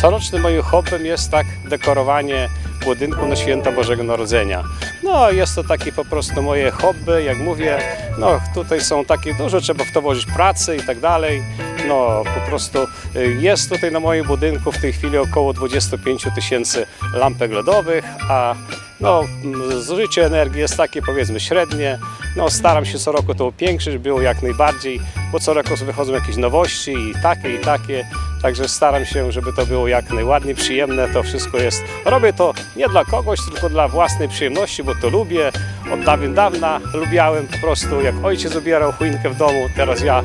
corocznym moim hobbym jest tak dekorowanie budynku na święta Bożego Narodzenia. No jest to takie po prostu moje hobby, jak mówię, no tutaj są takie dużo, trzeba w to włożyć pracy i tak dalej. No po prostu y, jest tutaj na moim budynku w tej chwili około 25 tysięcy lampek LEDowych, a no, zużycie energii jest takie powiedzmy średnie. No, staram się co roku to upiększyć, było jak najbardziej, bo co roku wychodzą jakieś nowości i takie, i takie. Także staram się, żeby to było jak najładniej, przyjemne. To wszystko jest. Robię to nie dla kogoś, tylko dla własnej przyjemności, bo to lubię. Od dawien dawna lubiałem po prostu, jak ojciec ubierał choinkę w domu, teraz ja